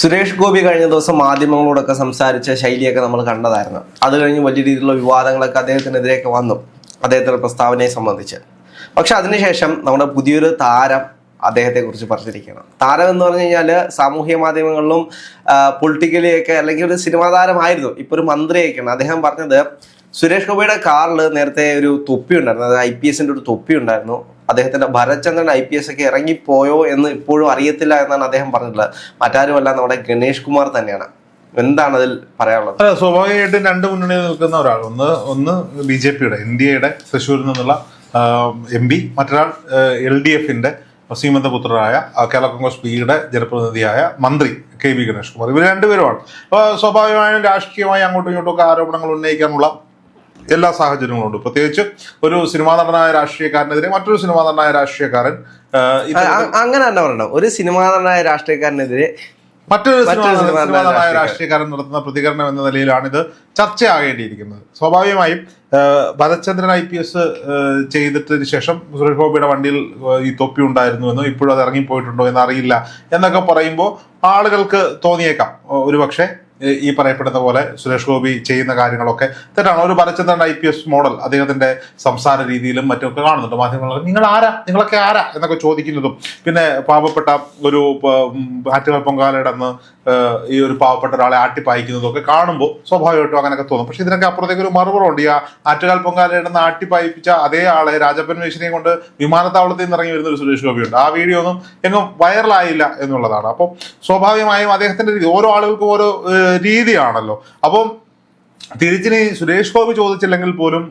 സുരേഷ് ഗോപി കഴിഞ്ഞ ദിവസം മാധ്യമങ്ങളോടൊക്കെ സംസാരിച്ച ശൈലിയൊക്കെ നമ്മൾ കണ്ടതായിരുന്നു. അത് കഴിഞ്ഞ് വലിയ രീതിയിലുള്ള വിവാദങ്ങളൊക്കെ അദ്ദേഹത്തിനെതിരെയൊക്കെ വന്നു അദ്ദേഹത്തിന്റെ പ്രസ്താവനയെ സംബന്ധിച്ച്. പക്ഷെ അതിനുശേഷം നമ്മുടെ പുതിയൊരു താരം അദ്ദേഹത്തെ കുറിച്ച് പറഞ്ഞിരിക്കണം താരം എന്ന് പറഞ്ഞു കഴിഞ്ഞാൽ സാമൂഹ്യ മാധ്യമങ്ങളിലും പൊളിറ്റിക്കലി ഒക്കെ അല്ലെങ്കിൽ ഒരു സിനിമാ താരമായിരുന്നു. ഇപ്പൊ ഒരു മന്ത്രിയൊക്കെയാണ്. അദ്ദേഹം പറഞ്ഞത് സുരേഷ് ഗോപിയുടെ കാറിൽ നേരത്തെ ഒരു തൊപ്പി ഉണ്ടായിരുന്നു. അതായത് ഐ പി എസിന്റെ ഒരു തൊപ്പി ഉണ്ടായിരുന്നു. അദ്ദേഹത്തിന്റെ ഭരചന്ദ്രൻ ഐ പി എസ് ഒക്കെ ഇറങ്ങിപ്പോയോ എന്ന് ഇപ്പോഴും അറിയത്തില്ല എന്നാണ് അദ്ദേഹം പറഞ്ഞിട്ടുള്ളത്. മറ്റാരുമല്ല നമ്മുടെ ഗണേഷ് കുമാർ തന്നെയാണ്. എന്താണ് അതിൽ പറയാനുള്ളത് സ്വാഭാവികമായിട്ടും രണ്ട് മുന്നണിയിൽ നിൽക്കുന്ന ഒരാൾ. ഒന്ന് ഒന്ന് ബി ജെ പിയുടെ ഇന്ത്യയുടെ തൃശ്ശൂരിൽ നിന്നുള്ള എം പി മറ്റൊരാൾ എൽ ഡി എഫിന്റെ സീമന്ത പുത്രരായ കേരള കോൺഗ്രസ് പിയുടെ ജനപ്രതിനിധിയായ മന്ത്രി കെ വി ഗണേഷ് കുമാർ. ഇവർ രണ്ടുപേരുമാണ്. അപ്പോൾ സ്വാഭാവികമായും രാഷ്ട്രീയമായി അങ്ങോട്ടും ഇങ്ങോട്ടും ഒക്കെ ആരോപണങ്ങൾ ഉന്നയിക്കാനുള്ള എല്ലാ സാഹചര്യങ്ങളും ഉണ്ട്. പ്രത്യേകിച്ച് ഒരു സിനിമാ നടനായ രാഷ്ട്രീയക്കാരനെതിരെ മറ്റൊരു സിനിമാ നടനായ രാഷ്ട്രീയക്കാരൻ അങ്ങനെ തന്നെ പറയണം. ഒരു സിനിമാ നടനായ രാഷ്ട്രീയക്കാരനെതിരെ മറ്റൊരു സിനിമാ നടനായ രാഷ്ട്രീയക്കാരൻ. നടത്തുന്ന പ്രതികരണം എന്ന നിലയിലാണ് ഇത് ചർച്ചയാകേണ്ടിയിരിക്കുന്നത്. സ്വാഭാവികമായും ഭരത്ചന്ദ്രൻ ഐ പി എസ് ചെയ്തിട്ടതിന് ശേഷം സുരേഷ് ഗോപിയുടെ വണ്ടിയിൽ ഈ തൊപ്പി ഉണ്ടായിരുന്നു എന്നും ഇപ്പോഴും അത് ഇറങ്ങിപ്പോയിട്ടുണ്ടോ എന്ന് അറിയില്ല എന്നൊക്കെ പറയുമ്പോൾ ആളുകൾക്ക് തോന്നിയേക്കാം. ഒരു പക്ഷേ ഈ പറയപ്പെടുന്ന പോലെ സുരേഷ് ഗോപി ചെയ്യുന്ന കാര്യങ്ങളൊക്കെ തെറ്റാണ്. ഒരു Bharathchandran I P S model അദ്ദേഹത്തിന്റെ സംസാര രീതിയിലും മറ്റുമൊക്കെ കാണുന്നുണ്ട് മാധ്യമങ്ങൾ നിങ്ങൾ ആരാ? നിങ്ങളൊക്കെ ആരാ? എന്നൊക്കെ ചോദിക്കുന്നതും. പിന്നെ പാവപ്പെട്ട ഒരു ആറ്റുകാൽ പൊങ്കാലയുടെ അന്ന് ഈ ഒരു പാവപ്പെട്ട ഒരാളെ ആട്ടിപ്പായിക്കുന്നതൊക്കെ കാണുമ്പോൾ സ്വാഭാവികമായിട്ടും അങ്ങനെയൊക്കെ തോന്നും. പക്ഷെ ഇതിനൊക്കെ അപ്പുറത്തേക്ക് ഒരു മറുപടി ആ- ആറ്റുകാൽ പൊങ്കാലയുടെ അന്ന് ആട്ടിപ്പായിപ്പിച്ച അതേ ആളെ രാജപ്പൻ മേശിനെയും കൊണ്ട് വിമാനത്താവളത്തിൽ നിന്ന് ഇറങ്ങി വരുന്ന ഒരു സുരേഷ് ഗോപിയുണ്ട്. ആ വീഡിയോ ഒന്നും എങ്ങും വൈറലായില്ല എന്നുള്ളതാണ്. അപ്പം സ്വാഭാവികമായും അദ്ദേഹത്തിന്റെ രീതി ഓരോ ആളുകൾക്കും ഓരോ രീതിയാണല്ലോ. അപ്പം തിരിച്ചിനി സുരേഷ് ഗോപി ചോദിച്ചില്ലെങ്കിൽ പോലും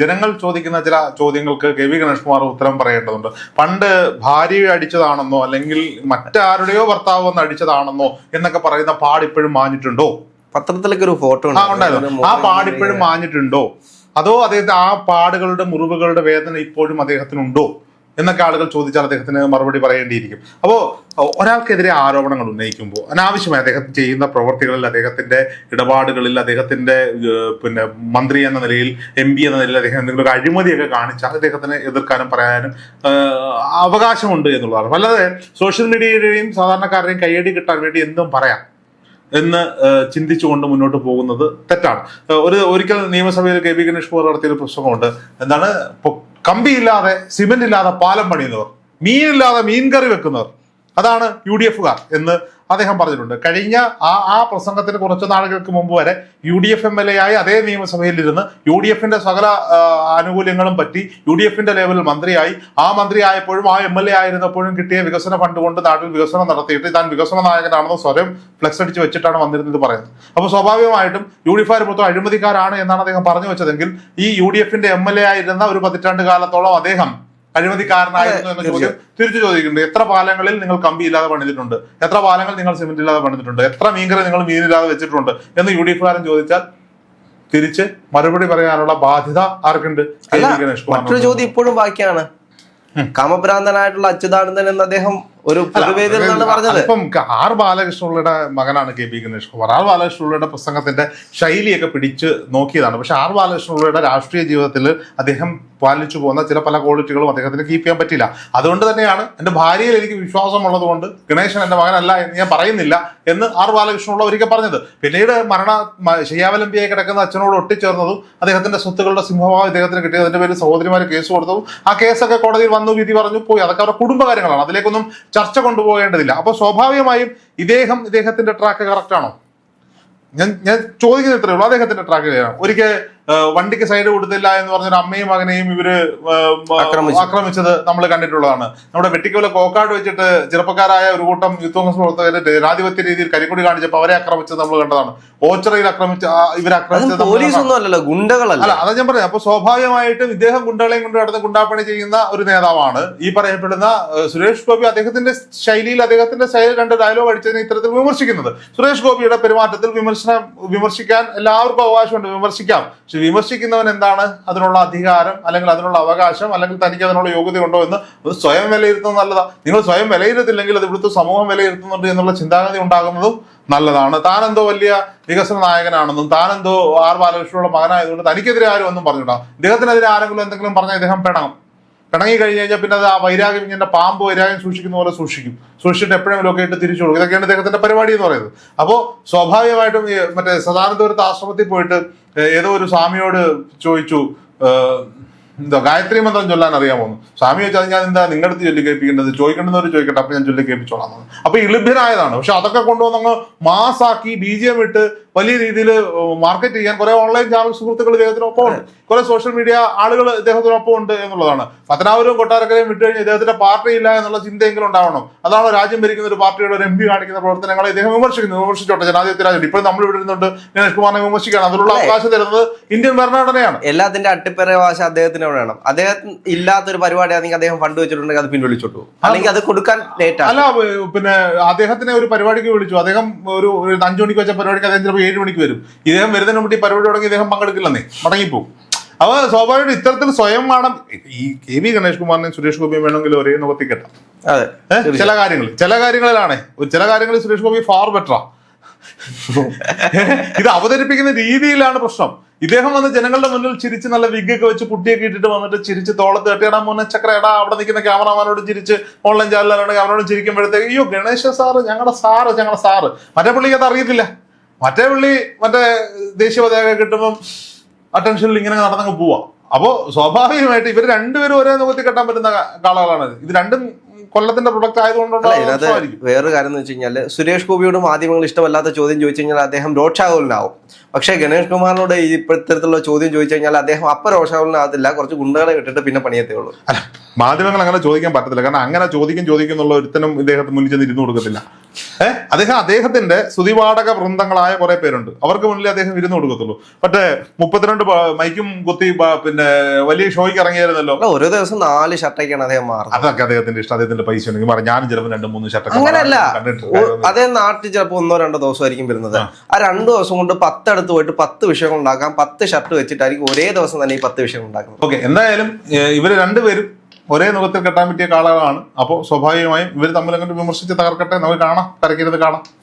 ജനങ്ങൾ ചോദിക്കുന്ന ചില ചോദ്യങ്ങൾക്ക് കെ വി ഗണേഷ് കുമാർ ഉത്തരം പറയേണ്ടതുണ്ട്. പണ്ട് ഭാര്യയെ അടിച്ചതാണെന്നോ അല്ലെങ്കിൽ മറ്റാരുടെയോ ഭർത്താവ് വന്ന് അടിച്ചതാണെന്നോ എന്നൊക്കെ പറയുന്ന പാടിപ്പോഴും മാഞ്ഞിട്ടുണ്ടോ? പത്രത്തിലൊക്കെ ഒരു ഫോട്ടോ ആ പാടിപ്പോഴും മാഞ്ഞിട്ടുണ്ടോ? അതോ അദ്ദേഹത്തെ ആ പാടുകളുടെ മുറിവുകളുടെ വേദന ഇപ്പോഴും അദ്ദേഹത്തിനുണ്ടോ? എന്നൊക്കെ ആളുകൾ ചോദിച്ചാൽ അദ്ദേഹത്തിന് മറുപടി പറയേണ്ടിയിരിക്കും. അപ്പോൾ ഒരാൾക്കെതിരെ ആരോപണങ്ങൾ ഉന്നയിക്കുമ്പോൾ അനാവശ്യമായി അദ്ദേഹം ചെയ്യുന്ന പ്രവർത്തികളിൽ അദ്ദേഹത്തിന്റെ ഇടപാടുകളിൽ അദ്ദേഹത്തിന്റെ പിന്നെ മന്ത്രി എന്ന നിലയിൽ എം പി എന്ന നിലയിൽ അദ്ദേഹം എന്തെങ്കിലും അഴിമതിയൊക്കെ കാണിച്ചാൽ അദ്ദേഹത്തിന് എതിർക്കാനും പറയാനും അവകാശമുണ്ട് എന്നുള്ളതാണ്. അല്ലാതെ സോഷ്യൽ മീഡിയയുടെയും സാധാരണക്കാരുടെയും കയ്യടി കിട്ടാൻ വേണ്ടി എന്തും പറയാം എന്ന് ചിന്തിച്ചുകൊണ്ട് മുന്നോട്ട് പോകുന്നത് തെറ്റാണ്. ഒരു ഒരിക്കൽ നിയമസഭയിൽ കെ പി ഗണേഷ് കുമാർ നടത്തിയ ഒരു പ്രസംഗമുണ്ട്. എന്താണ്? കമ്പിയില്ലാതെ സിമെന്റ് ഇല്ലാതെ പാലം പണിയുന്നവർ മീനില്ലാതെ മീൻ കറി വെക്കുന്നവർ അതാണ് യു ഡി എഫുകാർ എന്ന് അദ്ദേഹം പറഞ്ഞിട്ടുണ്ട്. കഴിഞ്ഞ ആ ആ പ്രസംഗത്തിന് കുറച്ച് നാളുകൾക്ക് മുമ്പ് വരെ U D F M L A ആയി അതേ നിയമസഭയിൽ ഇരുന്ന് യു ഡി എഫിന്റെ സകല ആനുകൂല്യങ്ങളും പറ്റി യു ഡി എഫിന്റെ ലെവലിൽ മന്ത്രിയായി. ആ മന്ത്രി ആയപ്പോഴും ആ എം എൽ എ ആയിരുന്നപ്പോഴും കിട്ടിയ വികസന ഫണ്ട് കൊണ്ട് നാട്ടിൽ വികസനം നടത്തിയിട്ട് താൻ വികസന നായകനാണെന്ന് സ്വരം ഫ്ലെക്സ് അടിച്ച് വെച്ചിട്ടാണ് വന്നിരുന്നത് പറയുന്നത്. അപ്പോൾ സ്വാഭാവികമായിട്ടും യു ഡി എഫ് മൊത്തം അഴിമതിക്കാരാണ് എന്നാണ് അദ്ദേഹം പറഞ്ഞു വെച്ചതെങ്കിൽ ഈ യു ഡി എഫിന്റെ എം എൽ എ ആയിരുന്ന ഒരു പതിറ്റാണ്ട് കാലത്തോളം അദ്ദേഹം അഴിമതിക്കാരനായിരുന്നു എന്ന ചോദ്യം തിരിച്ചു ചോദിക്കുന്നുണ്ട്. എത്ര പാലങ്ങളിൽ നിങ്ങൾ കമ്പി ഇല്ലാതെ പണിതിട്ടുണ്ട്? എത്ര പാലങ്ങൾ നിങ്ങൾ സിമെന്റ് ഇല്ലാതെ പണിതിട്ടുണ്ട്? എത്ര മീൻകറി നിങ്ങൾ മീനില്ലാതെ വെച്ചിട്ടുണ്ട്? എന്ന് യു ഡി എഫുകാരൻ ചോദിച്ചാൽ തിരിച്ച് മറുപടി പറയാനുള്ള ബാധ്യത ആർക്കുണ്ട്. മറ്റൊരു ചോദ്യം ഇപ്പോഴും ബാക്കിയാണ്. കാമഭ്രാന്തനായിട്ടുള്ള അച്യുതാനന്ദൻ എന്ന് അദ്ദേഹം ഒരു പൊതുവേദിയിൽ നിന്നാണ് പറഞ്ഞത്. ഇപ്പം ആർ ബാലകൃഷ്ണപിള്ളയുടെ മകനാണ് K P Ganesh Kumar R ബാലകൃഷ്ണപിള്ളയുടെ പ്രസംഗത്തിന്റെ ശൈലിയൊക്കെ പിടിച്ച് നോക്കിയതാണ്. പക്ഷെ ആർ ബാലകൃഷ്ണപിള്ളയുടെ രാഷ്ട്രീയ ജീവിതത്തിൽ അദ്ദേഹം പാലിച്ചു പോകുന്ന ചില പല ക്വാളിറ്റികളും അദ്ദേഹത്തിന് കീപ്പ് ചെയ്യാൻ പറ്റില്ല അതുകൊണ്ട് തന്നെയാണ് എന്റെ ഭാര്യയിൽ എനിക്ക് വിശ്വാസമുള്ളത് കൊണ്ട് ഗണേശൻ എന്റെ മകനല്ല എന്ന് ഞാൻ പറയുന്നില്ല എന്ന് ആർ ബാലകൃഷ്ണപിള്ള ഒരിക്കൽ പറഞ്ഞത്. പിന്നീട് മരണ ശയ്യാവലംബിയായി കിടക്കുന്ന അച്ഛനോട് ഒട്ടിച്ചേർന്നതും അദ്ദേഹത്തിന്റെ സ്വത്തുക്കളുടെ സിംഹഭാവം അദ്ദേഹത്തിന് കിട്ടിയത് അതിന്റെ പേരിൽ സഹോദരിമാർ കേസ് കൊടുത്തതും ആ കേസൊക്കെ കോടതിയിൽ വന്നു വിധി പറഞ്ഞു പോയി. അതൊക്കെ അവരുടെ കുടുംബകാര്യങ്ങളാണ്. അതിലേക്കൊന്നും ചർച്ച കൊണ്ടുപോകേണ്ടതില്ല. അപ്പോൾ സ്വാഭാവികമായും ഇദ്ദേഹം ഇദ്ദേഹത്തിന്റെ ട്രാക്ക് കറക്റ്റ് ആണോ? ഞാൻ ഞാൻ ചോദിക്കുന്നത് ഇത്രയേ ഉള്ളൂ. അദ്ദേഹത്തിന്റെ ട്രാക്ക് ഒരിക്കൽ വണ്ടിക്ക് സൈഡ് കൊടുത്തില്ല എന്ന് പറഞ്ഞൊരു അമ്മയും മകനെയും ഇവർ ആക്രമിച്ചത് നമ്മൾ കണ്ടിട്ടുള്ളതാണ്. നമ്മുടെ വെട്ടിക്കോല കോക്കാട് വെച്ചിട്ട് ചെറുപ്പക്കാരായ ഒരു കൂട്ടം യൂത്ത് കോൺഗ്രസ് പ്രവർത്തകരെ ജനാധിപത്യ രീതിയിൽ കരിക്കുടി കാണിച്ചപ്പോൾ അവരെ ആക്രമിച്ചത് നമ്മൾ കണ്ടതാണ്. ഓച്ചറയിൽ ആക്രമിച്ച ഇവരെ ആക്രമിച്ചത് അല്ല അതാ ഞാൻ പറയാം അപ്പൊ സ്വാഭാവികമായിട്ടും ഇദ്ദേഹം ഗുണ്ടകളെയും കൊണ്ട് നടന്ന് ഗുണ്ടാപ്പണി ചെയ്യുന്ന ഒരു നേതാവാണ്. ഈ പറയപ്പെടുന്ന സുരേഷ് ഗോപി അദ്ദേഹത്തിന്റെ ശൈലിയിൽ അദ്ദേഹത്തിന്റെ ശൈലി രണ്ട് ഡയലോഗ് അടിച്ചതിനെ ഇത്തരത്തിൽ വിമർശിക്കുന്നത്. സുരേഷ് ഗോപിയുടെ പെരുമാറ്റത്തിൽ വിമർശനം വിമർശിക്കാൻ എല്ലാവർക്കും അവകാശമുണ്ട്. വിമർശിക്കാം. വിമർശിക്കുന്നവൻ എന്താണ്? അതിനുള്ള അധികാരം അല്ലെങ്കിൽ അതിനുള്ള അവകാശം അല്ലെങ്കിൽ തനിക്ക് അതിനുള്ള യോഗ്യത ഉണ്ടോ എന്ന് ഒന്ന് സ്വയം വിലയിരുത്തുന്നത് നല്ലതാ. നിങ്ങൾ സ്വയം വിലയിരുത്തില്ലെങ്കിൽ അത് ഇവിടുത്തെ സമൂഹം വിലയിരുത്തുന്നുണ്ട് എന്നുള്ള ചിന്താഗതി ഉണ്ടാകുന്നതും നല്ലതാണ്. താനെന്തോ വലിയ വികസന നായകനാണെന്നും താനെന്തോ ആർ ബാലകൃഷ്ണയുടെ മകനായതുകൊണ്ട് തനിക്കെതിരെ ആരും ഒന്നും പറഞ്ഞിട്ടാ ഇദ്ദേഹത്തിനെതിരെ ആരെങ്കിലും എന്തെങ്കിലും പറഞ്ഞാൽ ഇദ്ദേഹം പെണങ്ങും പിണങ്ങി കഴിഞ്ഞ് കഴിഞ്ഞാൽ പിന്നെ അത് ആ വൈരാഗ്യം ഇങ്ങനെ പാമ്പ് വൈരാഗ്യം സൂക്ഷിക്കുന്ന പോലെ സൂക്ഷിക്കും. സൂക്ഷിച്ചിട്ട് എപ്പോഴും ഇട്ട് തിരിച്ചു കൊടുക്കും. ഇതൊക്കെയാണ് ഇദ്ദേഹത്തിന്റെ പരിപാടി എന്ന് പറയുന്നത്. അപ്പോൾ സ്വാഭാവികമായിട്ടും മറ്റേ സദാനന്ദപുരത്ത് ആശ്രമത്തിൽ പോയിട്ട് ഏതോ ഒരു സ്വാമിയോട് ചോദിച്ചു എന്താ ഗായത്രി മന്ത്രം ചൊല്ലാൻ അറിയാമോ പോകുന്നു സ്വാമി വെച്ചാൽ ഞാൻ എന്താ നിങ്ങളുടെ അടുത്ത് ചൊല്ലി കേൾപ്പിക്കേണ്ടത്? ചോദിക്കേണ്ടവർ ചോദിക്കട്ടെ അപ്പൊ ഞാൻ ചൊല്ലി കേൾപ്പിച്ചോളാം. അപ്പൊ ഇളിഭ്യനായതാണ് പക്ഷെ അതൊക്കെ കൊണ്ടുവന്ന് അങ്ങ് മാസാക്കി ബീജിയം ഇട്ട് വലിയ രീതിയിൽ മാർക്കറ്റ് ചെയ്യാൻ കുറെ ഓൺലൈൻ ചാനൽ സുഹൃത്തുക്കൾ ഇദ്ദേഹത്തിനൊപ്പം ഉണ്ട് കുറെ സോഷ്യൽ മീഡിയ ആളുകൾ ഇദ്ദേഹത്തിനൊപ്പം ഉണ്ട് എന്നുള്ളതാണ്. പത്തനാപുരവും കൊട്ടാരക്കരയും വിട്ടു കഴിഞ്ഞ് ഇദ്ദേഹത്തിന്റെ പാർട്ടി ഇല്ല എന്നുള്ള ചിന്തയെങ്കിലും ഉണ്ടാവണം. അതാണ് രാജ്യം ഭരിക്കുന്ന ഒരു പാർട്ടിയുടെ ഒരു എം പി കാണിക്കുന്ന പ്രവർത്തനങ്ങളെ ഇദ്ദേഹം വിമർശിക്കുന്നു. വിമർശിച്ചോട്ടെ. ജനാധിപത്യ രാജ്യം. ഇപ്പോൾ നമ്മൾ ഇവിടെ ഇരുന്നുണ്ട്. ഗണേഷ് കുമാറിനെ വിമർശിക്കുകയാണ്. അതിനുള്ള അവകാശം തരുന്നത് ഇന്ത്യൻ ഭരണഘടനയാണ്. എല്ലാത്തിന്റെ അട്ടിപ്പറ വാശ അദ്ദേഹത്തിന് വേണം. അദ്ദേഹത്തിന് ഇല്ലാത്തൊരു പരിപാടിയാണെങ്കിൽ അദ്ദേഹം ഫണ്ട് വെച്ചിട്ടുണ്ടെങ്കിൽ അത് പിൻവലിച്ചോട്ടു. അല്ലെങ്കിൽ അത് കൊടുക്കാൻ ലേറ്റ് അല്ല പിന്നെ അദ്ദേഹത്തിനെ ഒരു പരിപാടിക്ക് വിളിച്ചു. അദ്ദേഹം ഒരു ഒരു അഞ്ചു മണിക്ക് വെച്ച പരിപാടിക്ക് അദ്ദേഹം ചിലപ്പോൾ ഏഴ് മണിക്ക് വരും. ഇദ്ദേഹം വരുന്നതിന് മുമ്പ് ഈ പരിപാടി തുടങ്ങി ഇദ്ദേഹം പങ്കെടുക്കില്ലെന്നേ. മടങ്ങിപ്പോകും അപ്പൊ സ്വാഭാവികമായിട്ടും ഇത്തരത്തിൽ സ്വയം വേണം. ഈ കെ വി ഗണേഷ് കുമാറിനെയും സുരേഷ് ഗോപിയും വേണമെങ്കിൽ ഒരേ നോക്കി കെട്ടാം അതെ ചില കാര്യങ്ങൾ. ചില കാര്യങ്ങളിലാണേ. ചില കാര്യങ്ങളിൽ സുരേഷ് ഗോപി ഫാർ ബെറ്ററാ ഇത് അവതരിപ്പിക്കുന്ന രീതിയിലാണ് പ്രശ്നം. ഇദ്ദേഹം വന്ന് ജനങ്ങളുടെ മുന്നിൽ ചിരിച്ച് നല്ല വിഗ്ഗൊക്കെ വെച്ച് പുട്ടിയൊക്കെ ഇട്ടിട്ട് വന്നിട്ട് ചിരിച്ച് തോളത്ത് കെട്ടിയടാ മോനെ ചക്ര എടാ അവിടെ നിൽക്കുന്ന ക്യാമറമാനോട് ചിരിച്ച് ഓൺലൈൻ ചാനലിനോട് ക്യാമറയോട് ചിരിക്കുമ്പോഴത്തേക്ക് അയ്യോ ഗണേശ സാറ് ഞങ്ങളുടെ സാറ് ഞങ്ങളുടെ സാറ്. മറ്റേ പുള്ളിക്ക് അത് അറിയത്തില്ല. മറ്റേ പുള്ളി മറ്റേ ദേശീയ പതാക കിട്ടുമ്പം അറ്റൻഷനിൽ ഇങ്ങനെ നടന്നങ്ങ് പോവാ. അപ്പോ സ്വാഭാവികമായിട്ട് ഇവർ രണ്ടുപേരും ഒരേ മുഖത്തിൽ കെട്ടാൻ പറ്റുന്ന കാളകളാണ് ഇത് രണ്ടും കൊല്ലത്തിന്റെ പ്രൊഡക്റ്റ് പ്രശ്നമായിരിക്കും. വേറൊരു കാര്യം എന്ന് വെച്ച് കഴിഞ്ഞാൽ സുരേഷ് ഗോപിയോട് മാധ്യമങ്ങൾ ഇഷ്ടമല്ലാത്ത ചോദ്യം ചോദിച്ചു കഴിഞ്ഞാൽ അദ്ദേഹം രോക്ഷാകുലനാവും പക്ഷേ ഗണേഷ് കുമാറിനോട് ഈ ഇത്തരത്തിലുള്ള ചോദ്യം ചോദിച്ചു കഴിഞ്ഞാൽ അദ്ദേഹം അപ്പ രോഷാകുലനാകത്തില്ല. കുറച്ച് ഗുണ്ടകളെ വിട്ടിട്ട് പിന്നെ പണിയത്തേ ഉള്ളൂ. മാധ്യമങ്ങൾ അങ്ങനെ ചോദിക്കാൻ പറ്റത്തില്ല. കാരണം അങ്ങനെ ചോദിക്കും ചോദിക്കും എന്നുള്ള ഒരുത്തനും ഇദ്ദേഹത്തിന് മുന്നിൽ ചെന്ന് ഇരുന്ന് കൊടുക്കത്തില്ല. ഏഹ് അദ്ദേഹം അദ്ദേഹത്തിന്റെ സ്തുതിപാഠക വൃന്ദങ്ങളായ കുറെ പേരുണ്ട്. അവർക്ക് മുന്നിൽ അദ്ദേഹം ഇരുന്ന് കൊടുക്കത്തുള്ളൂ. പക്ഷേ മുപ്പത്തിരണ്ട് മൈക്കും കുത്തി പിന്നെ വലിയ ഷോയ്ക്ക് ഇറങ്ങിയായിരുന്നല്ലോ. ഒരു ഓരോ ദിവസം നാല് ഷർട്ടൊക്കെയാണ് അദ്ദേഹം മാറുന്നത്. അതൊക്കെ അദ്ദേഹത്തിന്റെ ഇഷ്ടം. അദ്ദേഹത്തിന്റെ പൈസ ഉണ്ടെങ്കിൽ പറ ഞാനും ചിലപ്പോൾ രണ്ട് മൂന്ന് ഷർട്ട് അങ്ങനെയല്ല. അദ്ദേഹം നാട്ടിൽ ചിലപ്പോൾ ഒന്നോ രണ്ടോ ദിവസം ദിവസമായിരിക്കും വരുന്നത്. ആ. രണ്ടു ദിവസം കൊണ്ട് പത്തടുത്ത് പോയിട്ട് പത്ത് വിഷയങ്ങൾ ഉണ്ടാക്കാം. പത്ത് ഷർട്ട് വെച്ചിട്ടായിരിക്കും ഒരേ ദിവസം തന്നെ ഈ പത്ത് വിഷയങ്ങൾ ഉണ്ടാക്കുന്നത്. ഓക്കെ എന്തായാലും ഇവർ രണ്ടുപേരും ഒരേ നുഖത്തിൽ കെട്ടാൻ പറ്റിയ കാളകളാണ്. അപ്പോൾ സ്വാഭാവികമായും ഇവർ തമ്മിൽ അങ്ങോട്ട് വിമർശിച്ച് തകർക്കട്ടെ. നമുക്ക് കാണാം. കരക്കരുത് കാണാം.